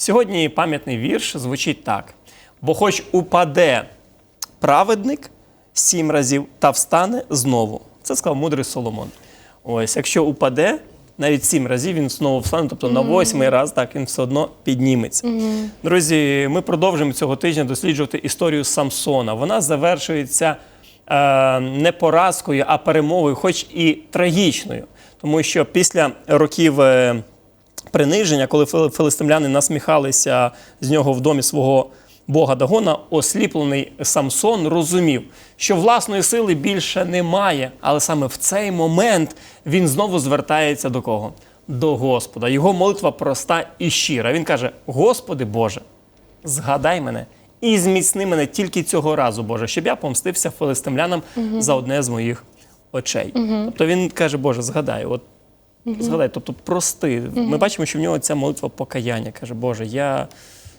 Сьогодні пам'ятний вірш звучить так: бо хоч упаде праведник сім разів та встане знову. Це сказав мудрий Соломон. Ось, якщо упаде, навіть сім разів він знову встане, тобто на восьмий раз так він все одно підніметься. Друзі, ми продовжуємо цього тижня досліджувати історію Самсона. Вона завершується е, не поразкою, а перемогою, хоч і трагічною. Тому що після років е, приниження, коли филистимляни насміхалися з нього в домі свого бога Дагона, осліплений Самсон розумів, що власної сили більше немає, але саме в цей момент він знову звертається до кого? До Господа. Його молитва проста і щира. Він каже: Господи Боже, згадай мене і зміцни мене тільки цього разу, Боже, щоб я помстився филистимлянам за одне з моїх очей. Тобто він каже, Боже, згадай, от згадай, тобто прости. Ми бачимо, що в нього ця молитва покаяння. Каже, Боже, я,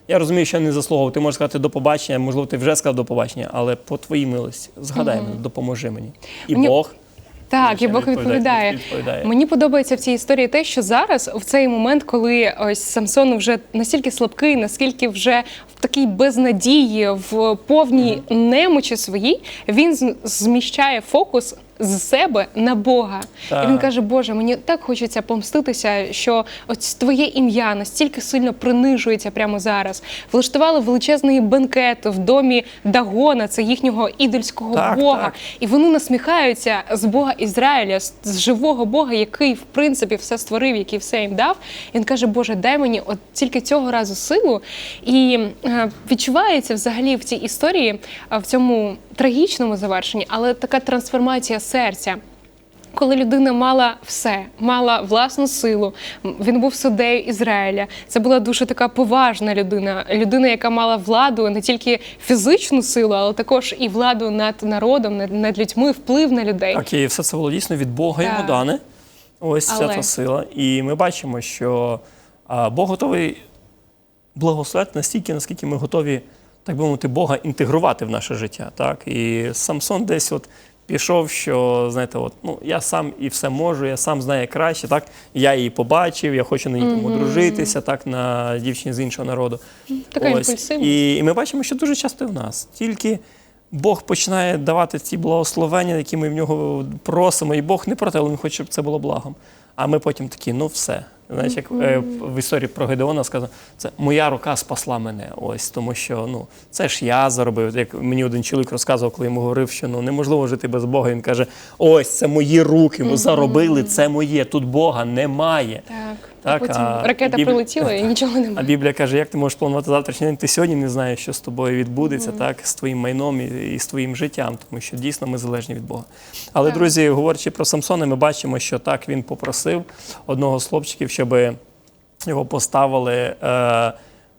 я розумію, що я не заслуговував. Ти можеш сказати до побачення, можливо, ти вже сказав до побачення, але по твоїй милості згадай мене, допоможи мені. І Мені- Бог. Так, і Бог відповідає- відповідає. Мені подобається в цій історії те, що зараз, в цей момент, коли ось Самсон вже настільки слабкий, наскільки вже такій безнадії, в повній немочі своїй, він зміщає фокус з себе на Бога. Так. І він каже: Боже, мені так хочеться помститися, що ось твоє ім'я настільки сильно принижується прямо зараз. Влаштували величезний бенкет в домі Дагона, це їхнього ідольського Так, Бога. так. І вони насміхаються з Бога Ізраїля, з живого Бога, який в принципі все створив, який все їм дав. І він каже: Боже, дай мені от тільки цього разу силу. І відчувається взагалі в цій історії, е, в цьому трагічному завершенні, але така трансформація серця. Коли людина мала все, мала власну силу, він був суддею Ізраїля. Це була дуже така поважна людина, людина, яка мала владу не тільки фізичну силу, але також і владу над народом, над, над людьми, вплив на людей. Так, і все це було дійсно від Бога йому дане. Ось ця та сила. І ми бачимо, що Бог готовий благословити настільки, наскільки ми готові, так би мовити, Бога інтегрувати в наше життя. Так? І Самсон десь от пішов, що, знаєте, от, ну, я сам і все можу, я сам знаю краще, так? я її побачив, я хочу на ній там одружитися, так, на дівчині з іншого народу. Така імпульсивність. І, і ми бачимо, що дуже часто і в нас. Тільки Бог починає давати ці благословення, які ми в нього просимо, і Бог не проти, але він хоче, щоб це було благом. А ми потім такі, ну все. Знаєш, як е, в історії про Гедеона сказано, це моя рука спасла мене. Ось тому, що ну це ж я заробив. Як мені один чоловік розказував, коли йому говорив, що ну неможливо жити без Бога. Він каже: ось це мої руки, ми заробили, це моє. Тут Бога немає. Так. Так, а потім а ракета Біб- прилетіла і нічого немає. А. Біблія каже, як ти можеш планувати завтрашній день? Ти сьогодні не знаєш, що з тобою відбудеться, так, з твоїм майном і, і з твоїм життям, тому що дійсно ми залежні від Бога. Але, Так. друзі, говорячи про Самсона, ми бачимо, що так він попросив одного з хлопчиків, щоб його поставили. Е,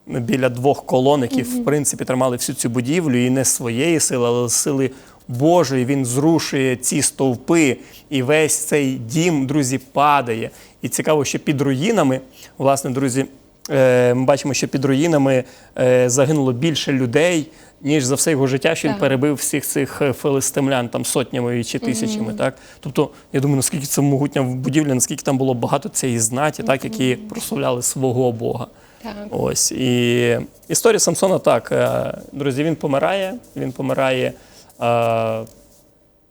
Біля двох колон, які в принципі тримали всю цю будівлю, і не своєї сили, але сили Божої він зрушує ці стовпи, і весь цей дім, друзі, падає. І цікаво, що під руїнами, власне, друзі, ми бачимо, що під руїнами е, загинуло більше людей, ніж за все його життя, що він перебив всіх цих е, филистимлян там сотнями чи тисячами. Так? Тобто, я думаю, наскільки це могутня будівля, наскільки там було багато цієї знаті, так, які прославляли свого Бога. Так. Ось і історія Самсона так, е, друзі, він помирає, він помирає е,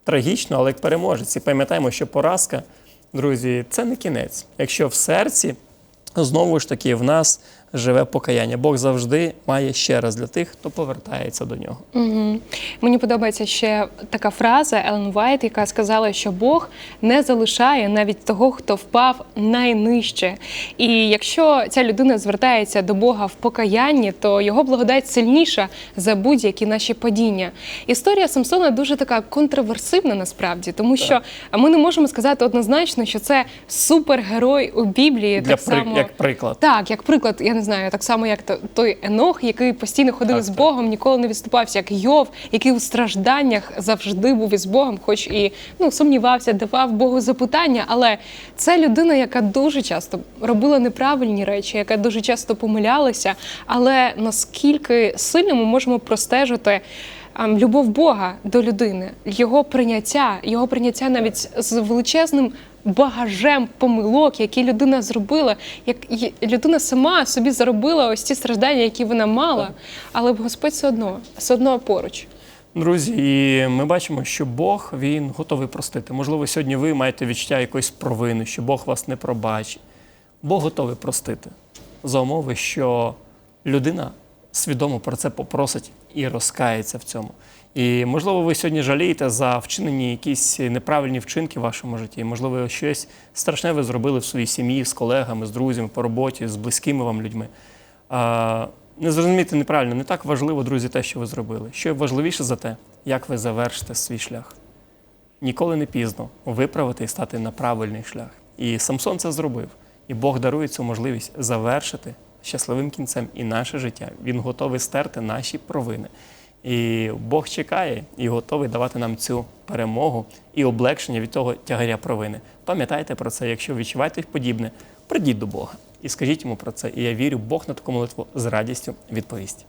трагічно, але як переможець. І пам'ятаємо, що поразка, друзі, це не кінець. Якщо в серці знову ж таки в нас живе покаяння. Бог завжди має ще раз для тих, хто повертається до нього. Угу. Мені подобається ще така фраза Елен Вайт, яка сказала, що Бог не залишає навіть того, хто впав найнижче. І якщо ця людина звертається до Бога в покаянні, то його благодать сильніша за будь-які наші падіння. Історія Самсона дуже така контроверсивна насправді, тому що ми не можемо сказати однозначно, що це супергерой у Біблії. Для так само... як приклад. Так, як приклад, я не знаю, так само, як той Енох, який постійно ходив Так, з. Богом, ніколи не відступався, як Йов, який у стражданнях завжди був із Богом, хоч і ну, сумнівався, давав Богу запитання. Але це людина, яка дуже часто робила неправильні речі, яка дуже часто помилялася. Але наскільки сильно ми можемо простежити любов Бога до людини, його прийняття, його прийняття навіть з величезним багажем помилок, які людина зробила, як людина сама собі заробила ось ті страждання, які вона мала, але Господь все одно, все одно поруч. Друзі, і ми бачимо, що Бог він готовий простити. Можливо, сьогодні ви маєте відчуття якоїсь провини, що Бог вас не пробачить. Бог готовий простити за умови, що людина свідомо про це попросить і розкається в цьому. І можливо, ви сьогодні жалієте за вчинені якісь неправильні вчинки в вашому житті. Можливо, щось страшне ви зробили в своїй сім'ї з колегами, з друзями по роботі, з близькими вам людьми. А, не зрозуміти неправильно, не так важливо, друзі, те, що ви зробили. Що важливіше за те, як ви завершите свій шлях. Ніколи не пізно виправити і стати на правильний шлях. І Самсон це зробив. І Бог дарує цю можливість завершити щасливим кінцем і наше життя. Він готовий стерти наші провини. І Бог чекає і готовий давати нам цю перемогу і облегшення від того тягаря провини. Пам'ятайте про це, якщо відчуваєте подібне, придіть до Бога і скажіть йому про це. І я вірю, Бог на таку молитву з радістю відповість.